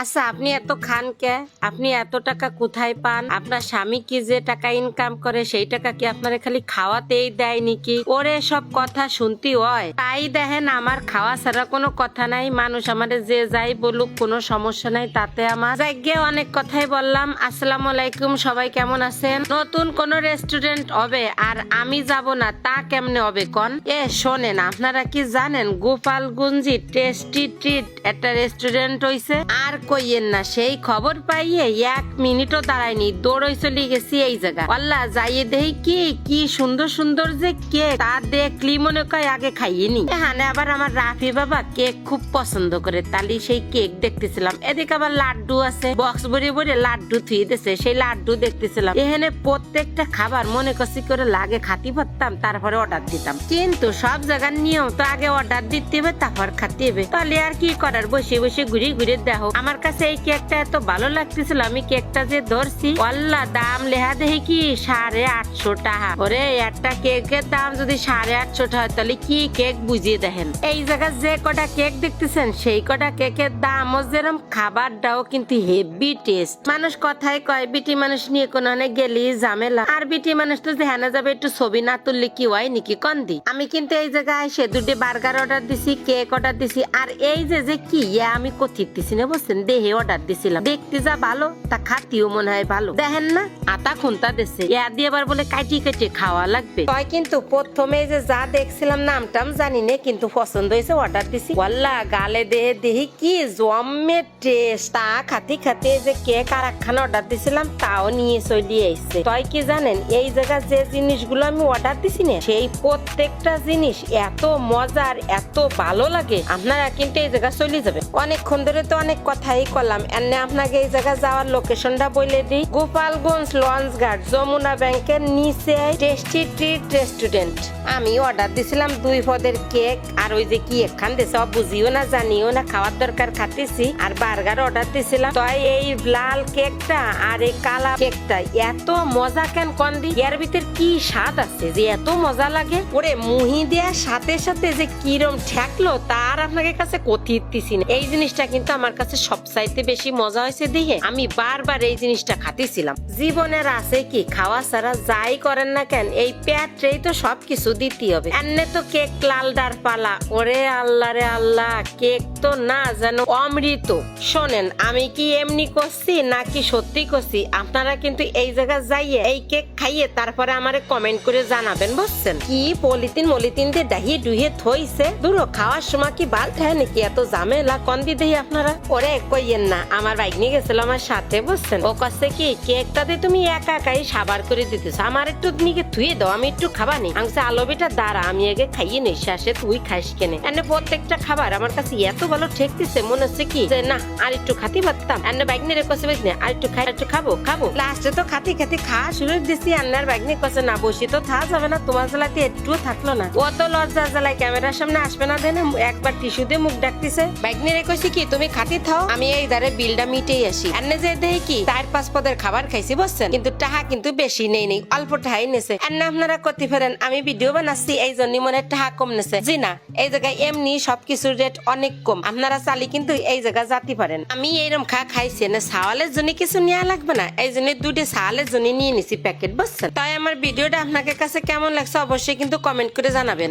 আচ্ছা আপনি এত খান কে? আপনি এত টাকা কোথায় পান? আপনার স্বামী কি যে টাকা ইনকাম করে, সেই টাকা কি আপনারা খালি খাওয়াতেই দেয় নাকি? ওরে সব কথা শুনতে হয় তাই দেখেন, আমার খাওয়া ছাড়া কোনো কথা নাই। মানুষ আমারে যে যাই বলুক, কোনো সমস্যা নাই তাতে আমার। যাইগে, অনেক কথাই বললাম। আসসালামু আলাইকুম, সবাই কেমন আছেন? নতুন কোন রেস্টুরেন্ট হবে আর আমি যাব না, তা কেমনে হবে কন? এ, শোনেন, আপনারা কি জানেন, গোপালগঞ্জি টেস্টি ট্রিট একটা রেস্টুরেন্ট হইছে। আর কইয়েন না, সেই খবর পাইয়ে এক মিনিটও দাঁড়ায়নি, দৌড়ই চলে গেছি এই জায়গা। আল্লাহ যাইয়ে দেই কি কি সুন্দর সুন্দর যে কেক, তা দেখলি মনে কয় আগে খাইয়ে নি এখানে আবার আমার রাফি বাবা কেক খুব পছন্দ করে, তালি সেই কেক দেখতেছিলাম। এদিকে আবার লাড্ডু আছে, বক্স ভরে ভরে লাড্ডু থুয়ে দিছে, সেই লাড্ডু দেখতেছিলাম। এখানে প্রত্যেকটা খাবার মনে করছি করে লাগে, খাতি পারতাম তারপরে অর্ডার দিতাম। কিন্তু সব জায়গার নিয়ম তো আগে অর্ডার দিতে হবে, তারপর খাতে হবে। তাহলে আর কি করার? বসে বসে ঘুরে ঘুরে দেখো, আমার কাছে এই কেকটা এত ভালো লাগতেছিল, আমি কেকটা যে ধরছি আল্লাহ দাম লেহা দেখি কি সাড়ে আটশো টাকা। ওরে, একটা কেকের দাম যদি সাড়ে আটশো টাকা তাহলে কি কেক বুঝিয়ে দেখেন? এই জায়গায় যে কটা কেক দেখতেছেন, সেই কটা কেকের দামও যেরকম খাবারটাও কিন্তু হেভি টেস্ট মানুষ কথায় কয়, বিটি মানুষ নিয়ে কোনো অনেক গেলি ঝামেলা। আর বিটি মানুষ তো ধ্যানে যাবে, একটু ছবি না তুললে কি হয় নাকি কন্দি আমি কিন্তু এই জায়গায় এসে দুটি বার্গার অর্ডার দিছি, কেক অর্ডার দিছি, আর এই যে যে কি, ইয়া আমি কথিত দিছি না, বুঝছেন? দেহে অর্ডার দিছিলাম। দেখতে যা ভালো, তা খাতিও মনে হয় ভালো। দেখেন না ইয়া দিয়ে বলে কাটি খাওয়া লাগবে। তয় কিন্তু প্রথমে যে যা দেখছিলাম জানি না, কিন্তু পছন্দ হয়েছে অর্ডার দিছি। গালে দেহে দেহি কি জমে টেস্ট তা খাতি যে কেক আর একখানা অর্ডার দিছিলাম, তাও নিয়ে চলে এসছে তয় কি জানেন, এই জায়গায় যে জিনিসগুলো আমি অর্ডার দিছি না, সেই প্রত্যেকটা জিনিস এত মজার, এত ভালো লাগে। আপনারা কিন্তু এই জায়গা চলে যাবে অনেকক্ষণ ধরে তো অনেক কথাই করলাম। এনে আপনাকে এই জায়গা যাওয়ার লোকেশনটা বলে দিই। গোপালগঞ্জ লঞ্চ ঘাট যমুনা ব্যাংকের নিচে টেস্টি ট্রিট রেস্টুরেন্ট আমি অর্ডার দিছিলাম দুই পদের কেক আর ওই যে কি একখান সব বুঝিও না, জানিও না, খাওয়ার দরকার খাতেছি, আর বার্গার অর্ডার দিছিলাম। তো এই লাল কেকটা আর এই কালা কেকটা এত মজা কেন কন দি এর ভিতর কি স্বাদ আছে যে এত মজা লাগে? ওরে, মুহি দেওয়ার সাথে সাথে যে কিরম ঠেকলো, তার আপনাকে কাছে কথিতেছি না। এই জিনিসটা কিন্তু আমার কাছে সবচাইতে বেশি মজা হয়েছে দেখে আমি বারবার এই জিনিসটা খাতেছিলাম। জীবনের আছে কি, খাওয়া ছাড়া যাই করেন না কেন, এই পেটরেই তো সবকিছু দিতে হবে। এনে তো কেক পালা। ওরে আল্লাহ রে আল্লাহ কেক তো না যেন অমৃত। শোনেন আমি কি এমনি করছি নাকি সত্যি করছি? আপনারা কিন্তু এই জায়গায় যাইয়ে এই কেক খাইয়ে তারপরে আমারে কমেন্ট করে জানাবেন বুঝছেন? কি পলিথিন মলিথিন দিয়ে ডাহিয়ে ডুহিয়ে থইছে? দূরো খাওয়ার সময় কি বাল থাকে নাকি? এত ঝামেলা কন দি দেই আপনারা? ওরে কইয়েন না আমার বাইক নিয়ে গেছিল আমার সাথে বুঝছেন? ও কাছে কি কেকটাতে তুমি একা একাই সাবার করে দিতেছো। আমার একটু নিকে থুয়ে দাও আমি একটু খাবানি। আমি বলছি, বেটা দাঁড়া, আমি আগে খাইয়ে নিই শেষে তুই খাইস কেনে। এনে প্রত্যেকটা খাবার আমার কাছে এত ভালো ঠেকতেছে, মনে হচ্ছে কি? যে না, আর একটু খাতি পারতাম। এনে বাইক নিয়ে কষে বেশ আর একটু খাই একটু খাব খাব। লাস্টে তো খাতি খাতি খাওয়া শুরু দিছি আন্নার বাইক নিয়ে কষে না, বসে তো থা যাবে না, তোমার জেলাতে একটুও থাকল না। ও তো লজ্জা জ্বালায়, ক্যামেরার সামনে আসবে না, দেনে একবার টিস্যু দিয়ে মুখ ডাকতেছে। বাইক নিয়ে কষি কি, তুমি খাতি থাও, আমি এই ধারে বিলটা মিটেই আসি। এনে যে দেখি কি, চার পাঁচ পদের খাবার খাইছি, বুঝছেন? কিন্তু টাহা কিন্তু বেশি নেই নেই, অল্প টাহাই নেছে। এনে আপনারা করতে পারেন আমি ভিডিও বানাচ্ছি, এই জন্য মনে টাহা কম নেছে জি না, এই জায়গায় এমনি সবকিছুর রেট অনেক কম। আপনারা চালি কিন্তু এই জায়গা যাতে পারেন। আমি এইরকম খা খাইছি না সাওয়ালের জন্য কিছু নেওয়া লাগবে না। এই জন্য দুটি সাওয়ালের জন্য নিয়ে নিছি প্যাকেট বুঝছেন? তাই আমার ভিডিওটা আপনাকে কাছে কেমন লাগছে অবশ্যই কিন্তু কমেন্ট করে জানাবেন।